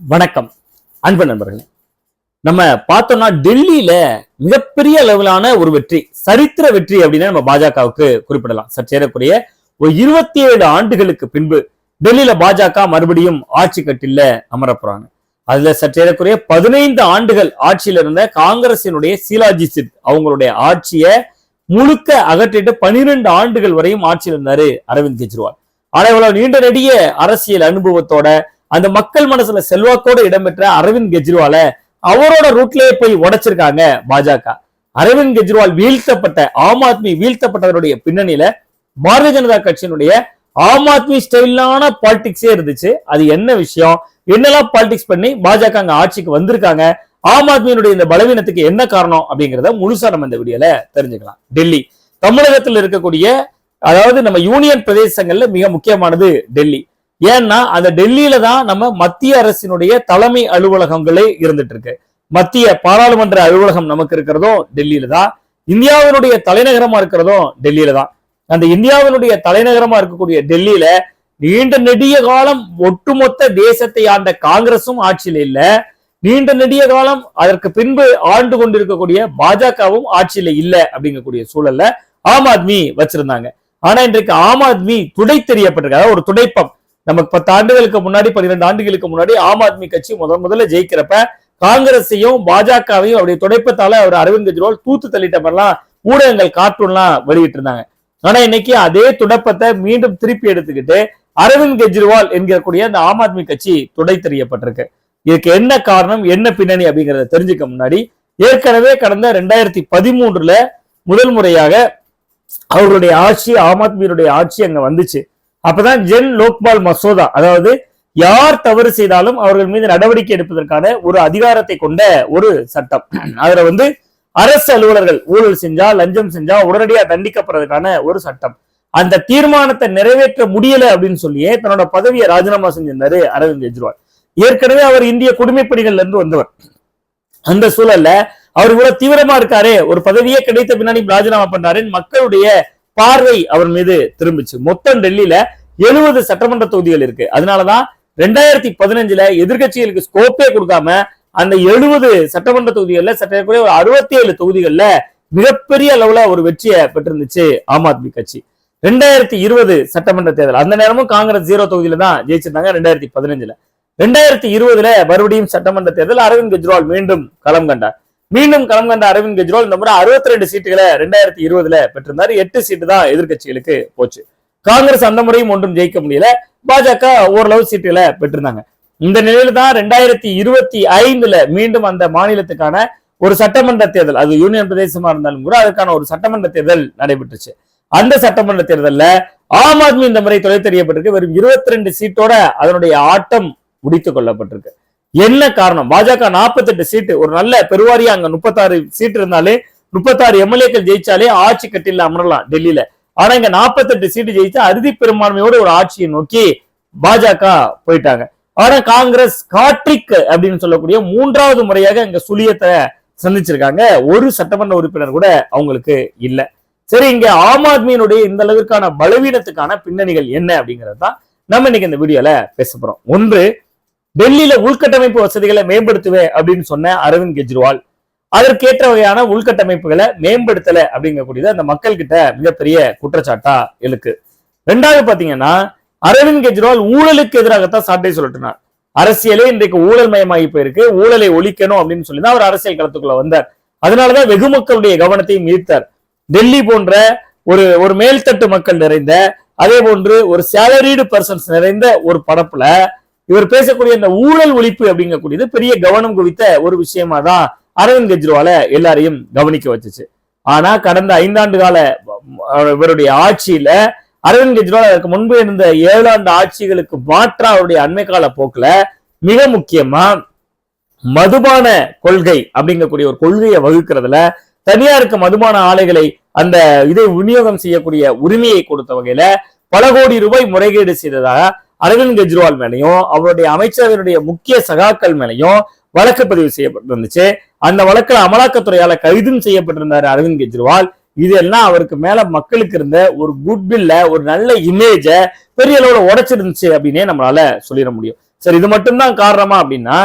வணக்கம். அன்பு நண்பர்களே நம்ம பார்த்தோம்னா டெல்லியில மிகப்பெரிய அளவிலான ஒரு வெற்றி சரித்திர வெற்றி அப்படின்னு நம்ம பாஜகவுக்கு குறிப்பிடலாம். சற்றேறக்குரிய ஒரு இருபத்தி ஏழு ஆண்டுகளுக்கு பின்பு டெல்லியில பாஜக மறுபடியும் ஆட்சி கட்டில அமரப்புறாங்க அதுல சற்றேறக்குரிய பதினைந்து ஆண்டுகள் ஆட்சியில இருந்த காங்கிரசினுடைய சீலாஜி சித் அவங்களுடைய ஆட்சியை முழுக்க அகற்றிட்டு பனிரெண்டு ஆண்டுகள் வரையும் ஆட்சியில் இருந்தாரு அரவிந்த் கெஜ்ரிவால். ஆனால் இவ்வளவு நீண்ட நெடிய அரசியல் அனுபவத்தோட அந்த மக்கள் மனசுல செல்வாக்கோட இடம்பெற்ற அரவிந்த் கெஜ்ரிவால அவரோட ரூட்லயே போய் உடைச்சிருக்காங்க பாஜக. அரவிந்த் கெஜ்ரிவால் வீழ்த்தப்பட்ட ஆம் ஆத்மி வீழ்த்தப்பட்டவருடைய பின்னணியில பாரதிய ஜனதா கட்சியினுடைய ஆம் ஆத்மி ஸ்டைலான பாலிடிக்ஸே இருந்துச்சு. அது என்ன விஷயம்? என்னெல்லாம் பாலிடிக்ஸ் பண்ணி பாஜக அங்க ஆட்சிக்கு வந்திருக்காங்க? ஆம் ஆத்மியினுடைய இந்த பலவீனத்துக்கு என்ன காரணம் அப்படிங்கிறத முழுசா நம்ம இந்த வீடியோல தெரிஞ்சுக்கலாம். டெல்லி. தமிழகத்தில் இருக்கக்கூடிய அதாவது நம்ம யூனியன் பிரதேசங்கள்ல மிக முக்கியமானது டெல்லி. ஏன்னா அந்த டெல்லியில தான் நம்ம மத்திய அரசினுடைய தலைமை அலுவலகங்களே இருந்துட்டு இருக்கு மத்திய பாராளுமன்ற அலுவலகம் நமக்கு இருக்கிறதும் டெல்லியில தான். இந்தியாவினுடைய தலைநகரமா இருக்கிறதும் டெல்லியில தான். அந்த இந்தியாவினுடைய தலைநகரமா இருக்கக்கூடிய டெல்லியில நீண்ட நெடிய காலம் ஒட்டுமொத்த தேசத்தை ஆண்ட காங்கிரசும் ஆட்சியில இல்ல. நீண்ட நெடிய காலம் அதற்கு பின்பு ஆண்டு கொண்டிருக்கக்கூடிய பாஜகவும் ஆட்சியில இல்ல அப்படிங்கக்கூடிய சூழல்ல ஆம் ஆத்மி வச்சிருந்தாங்க. ஆனா இன்றைக்கு ஆம் ஆத்மி துடை தெரியப்பட்டிருக்கு அதாவது ஒரு துடைப்பம். நமக்கு பத்து ஆண்டுகளுக்கு முன்னாடி பன்னிரெண்டு ஆண்டுகளுக்கு முன்னாடி ஆம் ஆத்மி கட்சி முதல் முதல்ல ஜெயிக்கிறப்ப காங்கிரஸையும் பாஜகவையும் அவருடைய துடைப்பத்தால அவர் அரவிந்த் கெஜ்ரிவால் தூத்து தள்ளிட்ட மாதிரிலாம் ஊடகங்கள் கார்ட்டூன்லாம் வெளியிட்டு இருந்தாங்க ஆனா இன்னைக்கு அதே துடைப்பத்தை மீண்டும் திருப்பி எடுத்துக்கிட்டு அரவிந்த் கெஜ்ரிவால் என்கிறக்கூடிய அந்த ஆம் ஆத்மி கட்சி துடை தெரியப்பட்டிருக்கு இதுக்கு என்ன காரணம் என்ன பின்னணி அப்படிங்கிறத தெரிஞ்சுக்க முன்னாடி ஏற்கனவே கடந்த ரெண்டாயிரத்தி பதிமூன்றுல முதல் முறையாக அவருடைய ஆட்சி ஆம் ஆத்மியினுடைய ஆட்சி அங்க வந்துச்சு. அப்பதான் ஜென் லோக்பால் மசோதா அதாவது யார் தவறு செய்தாலும் அவர்கள் மீது நடவடிக்கை எடுப்பதற்கான ஒரு அதிகாரத்தை கொண்ட ஒரு சட்டம். அதுல வந்து அரசு அலுவலர்கள் ஊழல் செஞ்சா லஞ்சம் செஞ்சா உடனடியா தண்டிக்கப்படுறதுக்கான ஒரு சட்டம். அந்த தீர்மானத்தை நிறைவேற்ற முடியல அப்படின்னு சொல்லியே தன்னோட பதவியை ராஜினாமா செஞ்சிருந்தாரு அரவிந்த் கெஜ்ரிவால். ஏற்கனவே அவர் இந்திய குடிமைப்பணிகள்ல இருந்து வந்தவர். அந்த சூழல்ல அவர் இவ்வளவு தீவிரமா இருக்காரே ஒரு பதவியே கிடைத்த பின்னாடி ராஜினாமா பண்றாரு மக்களுடைய பார்வை அவர் மீது திரும்பிச்சு. மொத்தம் டெல்லியில எழுபது சட்டமன்ற தொகுதிகள் இருக்கு. அதனாலதான் ரெண்டாயிரத்தி பதினஞ்சுல எதிர்கட்சிகளுக்கு ஸ்கோப்பே கொடுக்காம அந்த எழுபது சட்டமன்ற தொகுதிகள்ல சட்டக்கூடிய ஒரு அறுபத்தி ஏழு தொகுதிகள்ல மிகப்பெரிய அளவுல ஒரு வெற்றியை பெற்றிருந்துச்சு ஆம் ஆத்மி கட்சி. ரெண்டாயிரத்தி இருபது சட்டமன்ற தேர்தல். அந்த நேரமும் காங்கிரஸ் ஜீரோ தொகுதியில தான் ஜெயிச்சிருந்தாங்க ரெண்டாயிரத்தி பதினஞ்சுல. ரெண்டாயிரத்தி இருபதுல மறுபடியும் சட்டமன்ற தேர்தல் அரவிந்த் கெஜ்ரிவால் மீண்டும் களம் கண்டார். மீண்டும் களம் கண்ட அரவிந்த் கெஜ்ரிவால் இந்த முறை அறுபத்தி ரெண்டு சீட்டுகளை ரெண்டாயிரத்தி இருபதுல பெற்றிருந்தாரு. எட்டு சீட்டு தான் எதிர்கட்சிகளுக்கு போச்சு. காங்கிரஸ் அந்த முறையும் ஒன்றும் ஜெயிக்க முடியல. பாஜக ஓரளவு சீட்டுல பெற்றிருந்தாங்க. இந்த நிலையில தான் ரெண்டாயிரத்தி இருபத்தி ஐந்துல மீண்டும் அந்த மாநிலத்துக்கான ஒரு சட்டமன்ற தேர்தல் அது யூனியன் பிரதேசமா இருந்தாலும் கூட அதுக்கான ஒரு சட்டமன்ற தேர்தல் நடைபெற்றுச்சு. அந்த சட்டமன்ற தேர்தலில் ஆம் ஆத்மி இந்த முறை தொலை தெரியப்பட்டிருக்கு. வெறும் இருபத்தி ரெண்டு சீட்டோட அதனுடைய ஆட்டம் முடித்து கொள்ளப்பட்டிருக்கு. என்ன காரணம்? பாஜக நாற்பத்தெட்டு சீட்டு ஒரு நல்ல பெருவாரியா அங்க முப்பத்தாறு சீட்டு இருந்தாலே முப்பத்தாறு எம்எல்ஏக்கள் ஜெயிச்சாலே ஆட்சி கட்டில அமரலாம் டெல்லியில. ஆனா இங்க நாற்பத்தெட்டு சீட்டு ஜெயிச்சா அறுதி பெரும்பான்மையோட ஒரு ஆட்சியை நோக்கி பாஜக போயிட்டாங்க. ஆனா காங்கிரஸ் காட்ரிக் அப்படின்னு சொல்லக்கூடிய மூன்றாவது முறையாக இங்க சுழியத்தை சந்திச்சிருக்காங்க. ஒரு சட்டமன்ற உறுப்பினர் கூட அவங்களுக்கு இல்ல. சரி இங்க ஆம் ஆத்மியினுடைய இந்த அளவிற்கான பலவீனத்துக்கான பின்னணிகள் என்ன அப்படிங்கிறது தான் நம்ம இன்னைக்கு இந்த வீடியோல பேச போறோம். ஒன்று டெல்லியில உள்கட்டமைப்பு வசதிகளை மேம்படுத்துவேன் அப்படின்னு சொன்ன அரவிந்த் கெஜ்ரிவால். அதற்கேற்ற வகையான உள்கட்டமைப்புகளை மேம்படுத்தல அப்படிங்கக்கூடியது அந்த மக்கள் கிட்ட மிகப்பெரிய குற்றச்சாட்டா இருக்கு ரெண்டாவது பாத்தீங்கன்னா அரவிந்த் கெஜ்ரிவால் ஊழலுக்கு எதிராகத்தான் சாட்டை சொல்லட்டுனார் அரசியலே இன்றைக்கு ஊழல் மயமாகி போயிருக்கு. ஊழலை ஒழிக்கணும் அப்படின்னு சொல்லி தான் அவர் அரசியல் களத்துக்குள்ள வந்தார். அதனாலதான் வெகு மக்களுடைய கவனத்தையும் ஈர்த்தார். டெல்லி போன்ற ஒரு ஒரு மேல்தட்டு மக்கள் நிறைந்த அதே போன்று ஒரு சேலரிடு பர்சன்ஸ் நிறைந்த ஒரு படப்புல இவர் பேசக்கூடிய இந்த ஊழல் ஒழிப்பு அப்படிங்கக்கூடியது பெரிய கவனம் குவித்த ஒரு விஷயமா தான் அரவிந்த் கெஜ்ரிவால எல்லாரையும் கவனிக்க வச்சுச்சு. ஆனா கடந்த ஐந்தாண்டு கால இவருடைய ஆட்சியில அரவிந்த் கெஜ்ரிவால் அதற்கு முன்பு இருந்த ஏழாண்டு ஆட்சிகளுக்கு மாற்றா அவருடைய அண்மை கால போக்குல மிக முக்கியமா மதுபான கொள்கை அப்படிங்கக்கூடிய ஒரு கொள்கையை வகுக்கிறதுல தனியாருக்கு மதுபான ஆலைகளை அந்த இதை விநியோகம் செய்யக்கூடிய உரிமையை கொடுத்த வகையில பல கோடி ரூபாய் முறைகேடு செய்ததாக அரவிந்த் கெஜ்ரிவால் மேலையும் அவருடைய அமைச்சரவையினுடைய முக்கிய சகாக்கள் மேலையும் வழக்கு பதிவு செய்யப்பட்டிருந்துச்சு. அந்த வழக்கில் அமலாக்கத்துறையால கைதும் செய்யப்பட்டிருந்தார் அரவிந்த் கெஜ்ரிவால். இதெல்லாம் அவருக்கு மேல மக்களுக்கு இருந்த ஒரு குட்வில்ல ஒரு நல்ல இமேஜ பெரிய அளவுல உடைச்சிருந்துச்சு அப்படின்னே நம்மளால சொல்லிட முடியும். சரி இது மட்டும்தான் காரணமா அப்படின்னா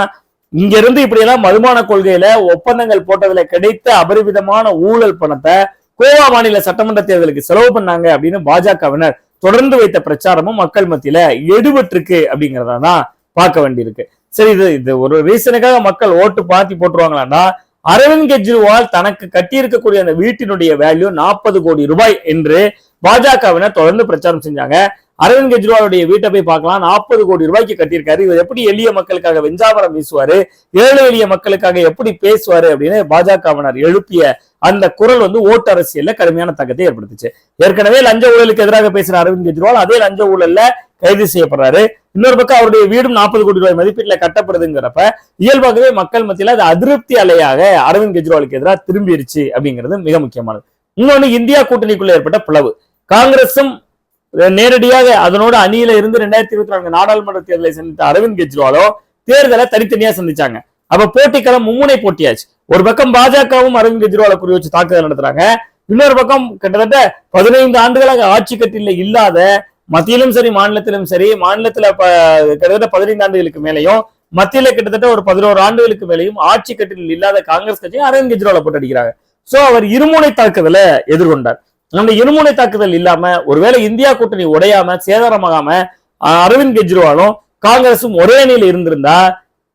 இங்க இருந்து இப்படி எல்லாம் மதுமான கொள்கையில ஒப்பந்தங்கள் போட்டதுல கிடைத்த அபரிவிதமான ஊழல் பணத்தை கோவா மாநில சட்டமன்ற தேர்தலுக்கு செலவு பண்ணாங்க அப்படின்னு பாஜகவினர் தொடர்ந்து வைத்த பிரச்சாரமும் மக்கள் மத்தியில எடுபட்டிருக்கு அப்படிங்கறத தான் பார்க்க வேண்டியிருக்கு. சரி இது இது ஒரு ரீசனுக்காக மக்கள் ஓட்டு பாத்தி போட்டுருவாங்களான்னா அரவிந்த் கெஜ்ரிவால் தனக்கு கட்டியிருக்கக்கூடிய அந்த வீட்டினுடைய வேல்யூ நாற்பது கோடி ரூபாய் என்று பாஜகவினர் தொடர்ந்து பிரச்சாரம் செஞ்சாங்க. அரவிந்த் கெஜ்ரிவாலுடைய வீட்டை போய் பார்க்கலாம். நாற்பது கோடி ரூபாய்க்கு கட்டியிருக்காரு. இவர் எப்படி எளிய மக்களுக்காக வெஞ்சாவரம் வீசுவாரு? ஏழை எளிய மக்களுக்காக எப்படி பேசுவாரு அப்படின்னு பாஜகவினர் எழுப்பிய அந்த குரல் வந்து ஓட்டு அரசியல்ல கடுமையான தாக்கத்தை ஏற்படுத்துச்சு. ஏற்கனவே லஞ்ச ஊழலுக்கு எதிராக பேசுற அரவிந்த் கெஜ்ரிவால் அதே லஞ்ச ஊழல்ல கைது செய்யப்படுறாரு. இன்னொரு பக்கம் அவருடைய வீடும் நாற்பது கோடி ரூபாய் மதிப்பீட்டுல கட்டப்படுதுங்கிறப்ப இயல்பாகவே மக்கள் மத்தியில அது அதிருப்தி அலையாக அரவிந்த் கெஜ்ரிவாலுக்கு எதிராக திரும்பிடுச்சு அப்படிங்கிறது மிக முக்கியமானது. இன்னொன்னு இந்தியா கூட்டணிக்குள்ள ஏற்பட்ட பிளவு. காங்கிரசும் நேரடியாக அதனோட அணியில இருந்து ரெண்டாயிரத்தி இருபத்தி நான்கு நாடாளுமன்ற தேர்தலை சந்தித்த அரவிந்த் கெஜ்ரிவாலோ தேர்தலை தனித்தனியா சந்திச்சாங்க. அப்ப போட்டிக்களம் மும்முனை போட்டியாச்சு. ஒரு பக்கம் பாஜகவும் அரவிந்த் கெஜ்ரிவாலை குறி வச்சு தாக்குதல் நடத்துறாங்க. இன்னொரு பக்கம் கிட்டத்தட்ட பதினைந்து ஆண்டுகளாக ஆட்சி கட்டில இல்லாத மத்தியிலும் சரி மாநிலத்திலும் சரி மாநிலத்துல கிட்டத்தட்ட பதினைந்து ஆண்டுகளுக்கு மேலையும் மத்தியில கிட்டத்தட்ட ஒரு பதினோரு ஆண்டுகளுக்கு மேலையும் ஆட்சி கட்டில் இல்லாத காங்கிரஸ் கட்சியும் அரவிந்த் கெஜ்ரிவாலை போட்டு அடிக்கிறாங்க. சோ அவர் இருமுனை தாக்குதலை எதிர்கொண்டார். அந்த இருமுனை தாக்குதல் இல்லாம ஒருவேளை இந்தியா கூட்டணி உடையாம சேதாரமாகாம அரவிந்த் கெஜ்ரிவாலும் காங்கிரசும் ஒரே அணியில் இருந்திருந்தா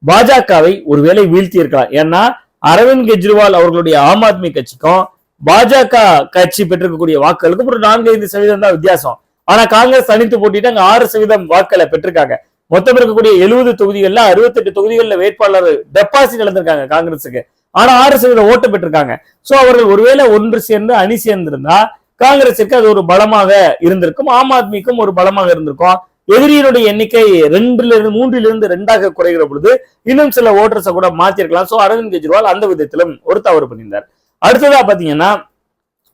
பாஜகவை ஒருவேளை வீழ்த்தி இருக்கலாம் ஏன்னா அரவிந்த் கெஜ்ரிவால் அவர்களுடைய ஆம் ஆத்மி கட்சிக்கும் பாஜக கட்சி பெற்றிருக்கக்கூடிய வாக்குகளுக்கும் ஒரு நான்கு ஐந்து சதவீதம் தான் வித்தியாசம். ஆனா காங்கிரஸ் தனித்து போட்டிட்டு அங்க ஆறு சதவீதம் வாக்களை பெற்றிருக்காங்க. மொத்தம் இருக்கக்கூடிய எழுபது தொகுதிகள்ல அறுபத்தெட்டு தொகுதிகளில் வேட்பாளர் டெபாசிட் இழந்திருக்காங்க காங்கிரஸுக்கு ஆனா ஆறு சதவீதம் ஓட்டு பெற்றிருக்காங்க. சோ அவர்கள் ஒருவேளை ஒன்று சேர்ந்து அணி சேர்ந்திருந்தா காங்கிரஸுக்கு அது ஒரு பலமாக இருந்திருக்கும் ஆம் ஆத்மிக்கும் ஒரு பலமாக இருந்திருக்கும். எதிரியினுடைய எண்ணிக்கை ரெண்டுல இருந்து மூன்றிலிருந்து ரெண்டாக குறைகிற பொழுது இன்னும் சில ஓட்டர்ஸை கூட மாத்திருக்கலாம். சோ அரவிந்த் கெஜ்ரிவால் அந்த விதத்திலும் ஒரு தவறு பண்ணியிருந்தார். அடுத்ததா பாத்தீங்கன்னா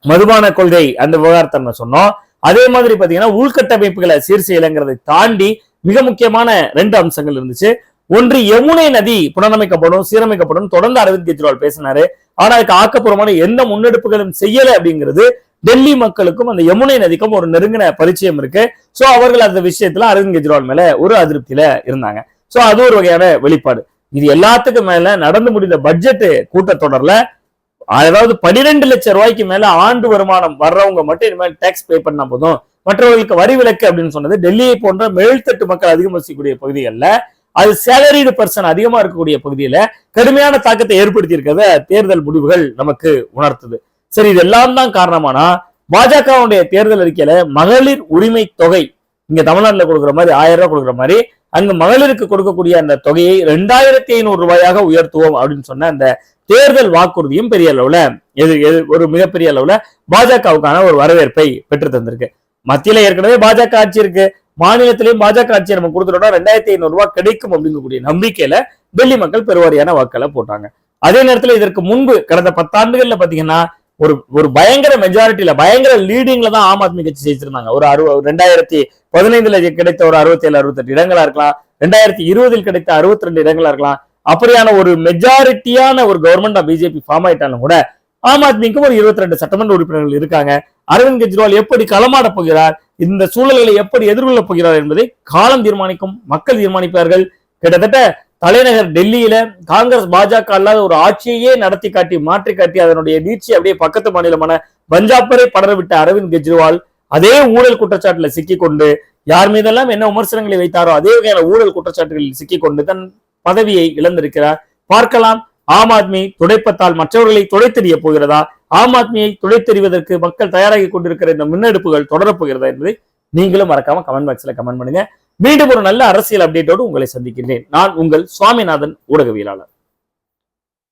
மதுபான கொள்கை அந்த விவகாரத்தை நம்ம சொன்னோம். அதே மாதிரி பாத்தீங்கன்னா உள்கட்டமைப்புகளை சீர் செய்யலைங்கிறதை தாண்டி மிக முக்கியமான ரெண்டு அம்சங்கள் இருந்துச்சு. ஒன்று யமுனை நதி புனரமைக்கப்படும் சீரமைக்கப்படும். தொடர்ந்து அரவிந்த் கெஜ்ரிவால் பேசினாரு. ஆனா அதுக்கு ஆக்கப்பூர்வமான எந்த முன்னெடுப்புகளும் செய்யல அப்படிங்கிறது டெல்லி மக்களுக்கும் அந்த யமுனை நதிக்கும் ஒரு நெருங்கின பரிச்சயம் இருக்கு. சோ அவர்கள் அந்த விஷயத்துல அரவிந்த் கெஜ்ரிவால் மேல ஒரு அதிருப்தியில இருந்தாங்க. சோ அது ஒரு வகையான வெளிப்பாடு. இது எல்லாத்துக்கும் மேல நடந்து முடிந்த பட்ஜெட் கூட்டத்தொடர்ல அதாவது பனிரெண்டு லட்சம் ரூபாய்க்கு மேல ஆண்டு வருமானம் வர்றவங்க மட்டும் இனிமேல் டேக்ஸ் பே பண்ணா போதும். மற்றவர்களுக்கு வரி விலக்கு அப்படின்னு சொன்னது டெல்லியை போன்ற மேல்தட்டு மக்கள் அதிகம் வசிக்கக்கூடிய பகுதிகளில் அது சேலரிடு பர்சன் அதிகமா இருக்கக்கூடிய பகுதியில கடுமையான தாக்கத்தை ஏற்படுத்தி இருக்கிறத தேர்தல் முடிவுகள் நமக்கு உணர்த்துது. சரி இதெல்லாம் தான் காரணமானா பாஜகவுடைய தேர்தல் அறிக்கையில மகளிர் உரிமை தொகை இங்க தமிழ்நாட்டுல கொடுக்குற மாதிரி ஆயிரம் ரூபாய் கொடுக்குற மாதிரி அங்க மகளிருக்கு கொடுக்கக்கூடிய அந்த தொகையை ரெண்டாயிரத்தி ஐநூறு ரூபாயாக உயர்த்துவோம் அப்படின்னு சொன்ன அந்த தேர்தல் வாக்குறுதியும் பெரிய அளவுல எது எது- ஒரு மிகப்பெரிய அளவுல பாஜகவுக்கான ஒரு வரவேற்பை பெற்று தந்திருக்கு. மத்தியில ஏற்கனவே பாஜக ஆட்சி இருக்கு. மாநிலத்திலையும் பாஜக ஆட்சியை நம்ம கொடுத்துட்டோம்னா ரெண்டாயிரத்தி ஐநூறு ரூபாய் கிடைக்கும் அப்படிங்கக்கூடிய நம்பிக்கையில டெல்லி மக்கள் பெருவாரியான வாக்களை போட்டாங்க. அதே நேரத்துல இதற்கு முன்பு கடந்த பத்தாண்டுகள்ல பாத்தீங்கன்னா ஒரு ஒரு பயங்கர மெஜாரிட்டியில பயங்கர லீடிங்ல தான் ஆம் ஆத்மி கட்சி ஜெயிச்சிருந்தாங்க. ஒரு அறுபது ரெண்டாயிரத்தி பதினைந்துல கிடைத்த ஒரு அறுபத்தி ஏழு அறுபத்தெட்டு இடங்களா இருக்கலாம். ரெண்டாயிரத்தி இருபதில் கிடைத்த அறுபத்தி ரெண்டு இடங்களா இருக்கலாம். அப்படியான ஒரு மெஜாரிட்டியான ஒரு கவர்மெண்ட் பிஜேபி ஃபார்ம் ஆயிட்டாலும் கூட ஆம் ஆத்மிக்கும் ஒரு இருபத்தி ரெண்டு சட்டமன்ற உறுப்பினர்கள் இருக்காங்க. அரவிந்த் கெஜ்ரிவால் எப்படி களமாட போகிறார்? இந்த சூழல்களை எப்படி எதிர்கொள்ளப் போகிறார் என்பதை காலம் தீர்மானிக்கும் மக்கள் தீர்மானிப்பார்கள். கிட்டத்தட்ட தலைநகர் டெல்லியில காங்கிரஸ் பாஜக அல்லாத ஒரு ஆட்சியையே நடத்தி காட்டி மாற்றி காட்டி அதனுடைய நீட்சி அப்படியே பக்கத்து மாநிலமான பஞ்சாப்பரை படரவிட்ட அரவிந்த் கெஜ்ரிவால் அதே ஊழல் குற்றச்சாட்டுல சிக்கிக்கொண்டு யார் மீதெல்லாம் என்ன விமர்சனங்களை வைத்தாரோ அதே வகையான ஊழல் குற்றச்சாட்டுகளில் சிக்கிக்கொண்டு தன் பதவியை இழந்திருக்கிறார். பார்க்கலாம் ஆம் ஆத்மி துடைப்பத்தால் மற்றவர்களை துடைத்தெறிய போகிறதா? ஆம் ஆத்மியை துடைத்தெறிவதற்கு மக்கள் தயாராகி கொண்டிருக்கிற இந்த முன்னெடுப்புகள் தொடரப்போகிறதா என்பதை நீங்களும் மறக்காம கமெண்ட் பாக்ஸ்ல கமெண்ட் பண்ணுங்க. மீண்டும் ஒரு நல்ல அரசியல் அப்டேட்டோடு உங்களை சந்திக்கின்றேன். நான் உங்கள் சுவாமிநாதன் ஊடகவியலாளர்.